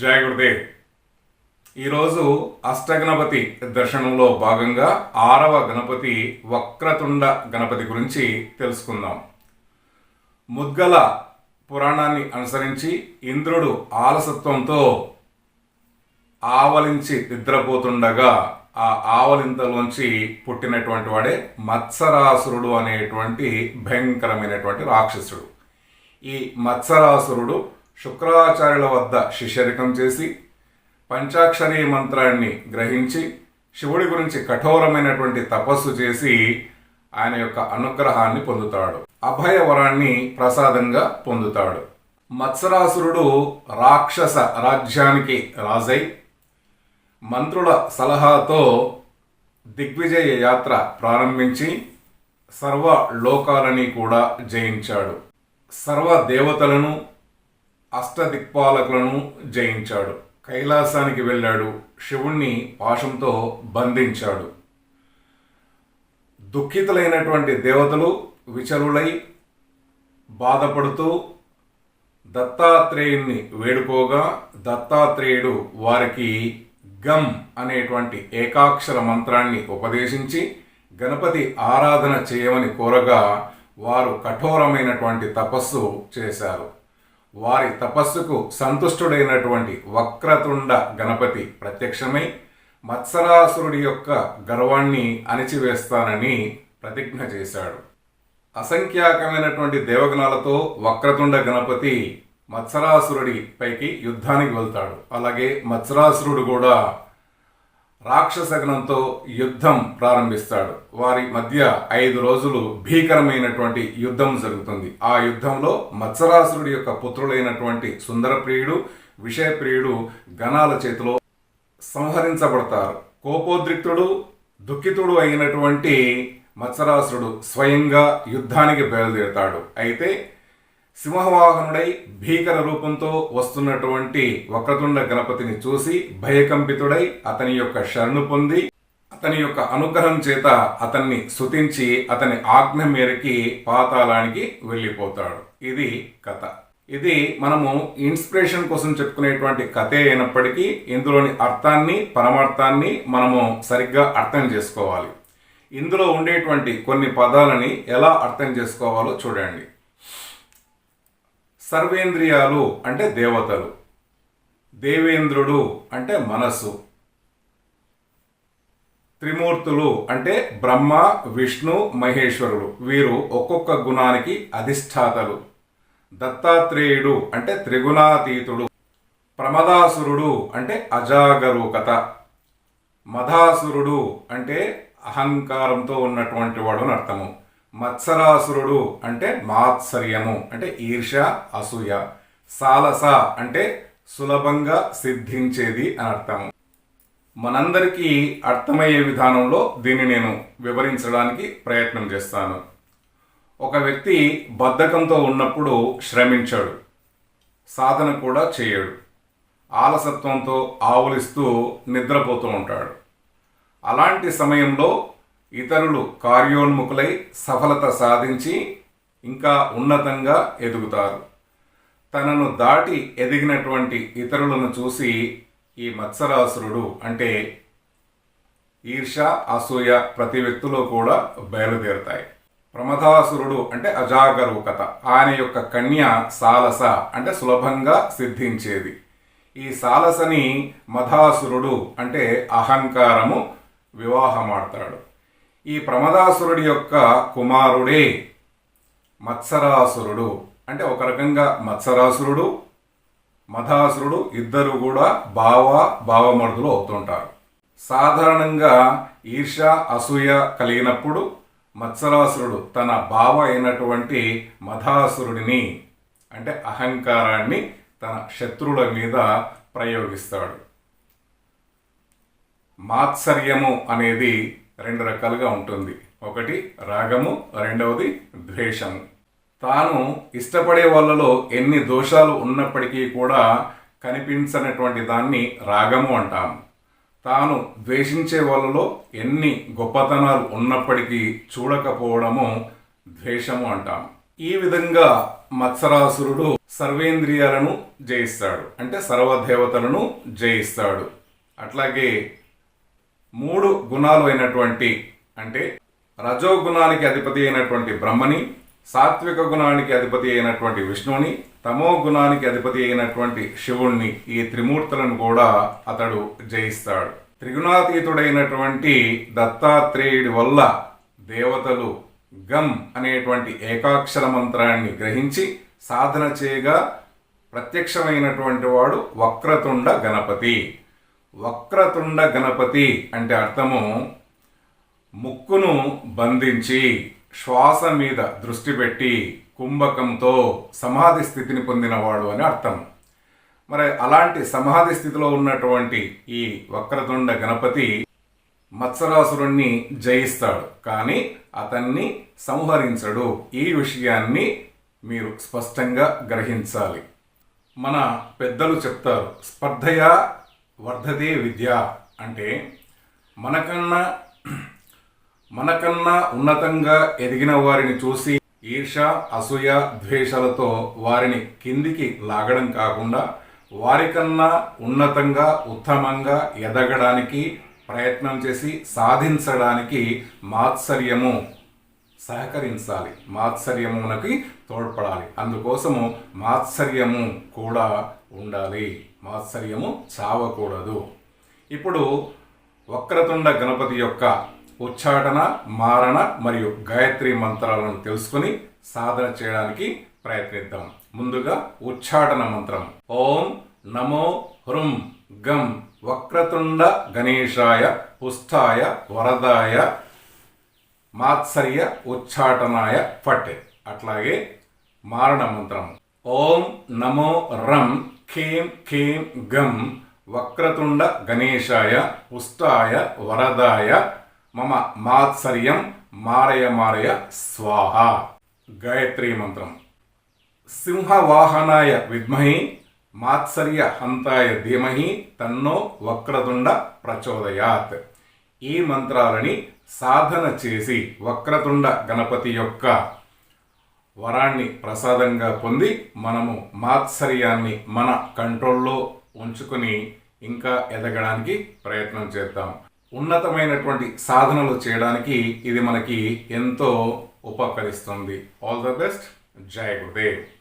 జయ గురుదేవ్ ఈరోజు అష్టగణపతి దర్శనంలో భాగంగా ఆరవ గణపతి వక్రతుండ గణపతి గురించి తెలుసుకుందాం. ముద్గల పురాణాన్ని అనుసరించి ఇంద్రుడు ఆలసత్వంతో ఆవలించి నిద్రపోతుండగా ఆ ఆవలింతలోంచి పుట్టినటువంటి వాడే మత్సరాసురుడు అనేటువంటి భయంకరమైనటువంటి రాక్షసుడు. ఈ మత్సరాసురుడు శుక్రాచార్యుల వద్ద శిష్యరికం చేసి పంచాక్షరీ మంత్రాన్ని గ్రహించి శివుడి గురించి కఠోరమైనటువంటి తపస్సు చేసి ఆయన యొక్క అనుగ్రహాన్ని పొందుతాడు. అభయ వరాన్ని ప్రసాదంగా పొందుతాడు. మత్సరాసురుడు రాక్షస రాజ్యానికి రాజై మంత్రుల సలహాతో దిగ్విజయ యాత్ర ప్రారంభించి సర్వ లోకాలని కూడా జయించాడు. సర్వ దేవతలను అష్టదిక్పాలకులను జయించాడు. కైలాసానికి వెళ్ళాడు. శివుణ్ణి పాశంతో బంధించాడు. దుఃఖితులైనటువంటి దేవతలు విచలులై బాధపడుతూ దత్తాత్రేయుణ్ణి వేడుకోగా దత్తాత్రేయుడు వారికి గమ్ అనేటువంటి ఏకాక్షర మంత్రాన్ని ఉపదేశించి గణపతి ఆరాధన చేయమని కోరగా వారు కఠోరమైనటువంటి తపస్సు చేశారు. వారి తపస్సుకు సంతుష్టుడైనటువంటి వక్రతుండ గణపతి ప్రత్యక్షమై మత్సరాసురుడి యొక్క గర్వాన్ని అణిచివేస్తానని ప్రతిజ్ఞ చేశాడు. అసంఖ్యాకమైనటువంటి దేవగణాలతో వక్రతుండ గణపతి మత్సరాసురుడి పైకి యుద్ధానికి వెళ్తాడు. అలాగే మత్సరాసురుడు కూడా రాక్షసగణంతో యుద్ధం ప్రారంభిస్తాడు. వారి మధ్య ఐదు రోజులు భీకరమైనటువంటి యుద్ధం జరుగుతుంది. ఆ యుద్ధంలో మత్సరాసురుడి యొక్క పుత్రులైనటువంటి సుందరప్రియుడు విషయప్రియుడు గణాల చేతిలో సంహరించబడతారు. కోపోద్రిక్తుడు దుఃఖితుడు అయినటువంటి మత్సరాసురుడు స్వయంగా యుద్ధానికి బయలుదేరుతాడు. అయితే సింహవాహనుడై భీకర రూపంతో వస్తున్నటువంటి వక్రతుండ గణపతిని చూసి భయకంపితుడై అతని యొక్క శరణు పొంది అతని యొక్క అనుగ్రహం చేత అతన్ని స్తుతించి అతని ఆజ్ఞ మేరకి పాతాళానికి వెళ్ళిపోతాడు. ఇది కథ. ఇది మనము ఇన్స్పిరేషన్ కోసం చెప్పుకునేటువంటి కథే అయినప్పటికీ ఇందులోని అర్థాన్ని పరమార్థాన్ని మనము సరిగ్గా అర్థం చేసుకోవాలి. ఇందులో ఉండేటువంటి కొన్ని పదాలని ఎలా అర్థం చేసుకోవాలో చూడండి. సర్వేంద్రియాలు అంటే దేవతలు. దేవేంద్రుడు అంటే మనస్సు. త్రిమూర్తులు అంటే బ్రహ్మ విష్ణు మహేశ్వరుడు. వీరు ఒక్కొక్క గుణానికి అధిష్టాతలు. దత్తాత్రేయుడు అంటే త్రిగుణాతీతుడు. ప్రమదాసురుడు అంటే అజాగరూకత. మధాసురుడు అంటే అహంకారంతో ఉన్నటువంటి వాడు అని అర్థము. మత్సరాసురుడు అంటే మాత్సర్యము అంటే ఈర్ష అసూయ. సాలస అంటే సులభంగా సిద్ధించేది అని అర్థం మనందరికీ అర్థమయ్యే విధానంలో దీన్ని నేను వివరించడానికి ప్రయత్నం చేస్తాను. ఒక వ్యక్తి బద్ధకంతో ఉన్నప్పుడు శ్రమించాడు. సాధన కూడా చేయడు. ఆలసత్వంతో ఆవులిస్తూ నిద్రపోతూ ఉంటాడు. అలాంటి సమయంలో ఇతరులు కార్యోన్ముఖులై సఫలత సాధించి ఇంకా ఉన్నతంగా ఎదుగుతారు. తనను దాటి ఎదిగినటువంటి ఇతరులను చూసి ఈ మత్సరాసురుడు అంటే ఈర్ష అసూయ ప్రతి వ్యక్తిలో కూడా బయలుదేరుతాయి. ప్రమథాసురుడు అంటే అజాగరూకత. ఆయన యొక్క కన్య సాలస అంటే సులభంగా సిద్ధించేది. ఈ సాలసని మధాసురుడు అంటే అహంకారము వివాహమాడతాడు ఈ ప్రమదాసురుడి యొక్క కుమారుడే మత్సరాసురుడు. అంటే ఒక రకంగా మత్సరాసురుడు మధాసురుడు ఇద్దరు కూడా భావ భావమర్దులు అవుతుంటారు. సాధారణంగా ఈర్ష అసూయ కలిగినప్పుడు మత్సరాసురుడు తన భావ అయినటువంటి మధాసురుడిని అంటే అహంకారాన్ని తన శత్రువుల మీద ప్రయోగిస్తాడు. మాత్సర్యము అనేది రెండు రకాలుగా ఉంటుంది. ఒకటి రాగము రెండవది ద్వేషము. తాను ఇష్టపడే వాళ్ళలో ఎన్ని దోషాలు ఉన్నప్పటికీ కూడా కనిపించనటువంటి దాన్ని రాగము అంటాము. తాను ద్వేషించే వాళ్ళలో ఎన్ని గొప్పతనాలు ఉన్నప్పటికీ చూడకపోవడము ద్వేషము అంటాం ఈ విధంగా మత్సరాసురుడు సర్వేంద్రియాలను జయిస్తాడు. అంటే సర్వదేవతలను జయిస్తాడు. అట్లాగే మూడు గుణాలు అయినటువంటి అంటే రజో గుణానికి అధిపతి అయినటువంటి బ్రహ్మని సాత్విక గుణానికి అధిపతి అయినటువంటి విష్ణువుని తమో గుణానికి అధిపతి అయినటువంటి శివుణ్ణి ఈ త్రిమూర్తులను కూడా అతడు జయిస్తాడు. త్రిగుణాతీతుడైనటువంటి దత్తాత్రేయుడి వల్ల దేవతలు గమ్ అనేటువంటి ఏకాక్షర మంత్రాన్ని గ్రహించి సాధన చేయగా ప్రత్యక్షమైనటువంటి వాడు వక్రతుండ గణపతి. వక్రతుండ గణపతి అంటే అర్థము ముక్కును బంధించి శ్వాస మీద దృష్టి పెట్టి కుంభకంతో సమాధి స్థితిని పొందినవాడు అని అర్థం. మరి అలాంటి సమాధి స్థితిలో ఉన్నటువంటి ఈ వక్రతుండ గణపతి మత్సరాసురుణ్ణి జయిస్తాడు. కానీ అతన్ని సంహరించడు. ఈ విషయాన్ని మీరు స్పష్టంగా గ్రహించాలి. మన పెద్దలు చెప్తారు స్పర్ధయా వర్ధతే విద్య అంటే మనకన్నా మనకన్నా ఉన్నతంగా ఎదిగిన వారిని చూసి ఈర్ష అసూయ ద్వేషాలతో వారిని కిందికి లాగడం కాకుండా వారికన్నా ఉన్నతంగా ఉత్తమంగా ఎదగడానికి ప్రయత్నం చేసి సాధించడానికి మాత్సర్యము సహకరించాలి. మాత్సర్యమునకి తోడ్పడాలి. అందుకోసము మాత్సర్యము కూడా ఉండాలి. మాత్సర్యము చావకూడదు. ఇప్పుడు వక్రతుండ గణపతి యొక్క ఉచ్చాటన మారణ మరియు గాయత్రి మంత్రాలను తెలుసుకుని సాధన చేయడానికి ప్రయత్నిద్దాం. ముందుగా ఉచ్చాటన మంత్రం. ఓం నమో హృం గం వక్రతుండ గణేశాయ పుష్టాయ వరదాయ మాత్సర్య ఉచ్చాటనాయ ఫట్ అట్లాగే మారణ మంత్రం. ఓం నమో రం ఖేం ఖేం గం వక్రతుండ గణేశాయ పుష్టాయ వరదాయ మమ మాత్సర్యం మారయ మారయ స్వాహ. గాయత్రీ మంత్రం. సింహవాహనాయ విద్మహి మాత్సర్య హంతాయ ధీమహి తన్నో వక్రతుండ ప్రచోదయాత్. ఈ మంత్రాలని సాధన చేసి వక్రతుండ గణపతి యొక్క వరాన్ని ప్రసాదంగా పొంది మనము మాత్సర్యాన్ని మన కంట్రోల్లో ఉంచుకుని ఇంకా ఎదగడానికి ప్రయత్నం చేద్దాం. ఉన్నతమైనటువంటి సాధనలు చేయడానికి ఇది మనకి ఎంతో ఉపకరిస్తుంది. ఆల్ ద బెస్ట్ జై గురుదేవ్.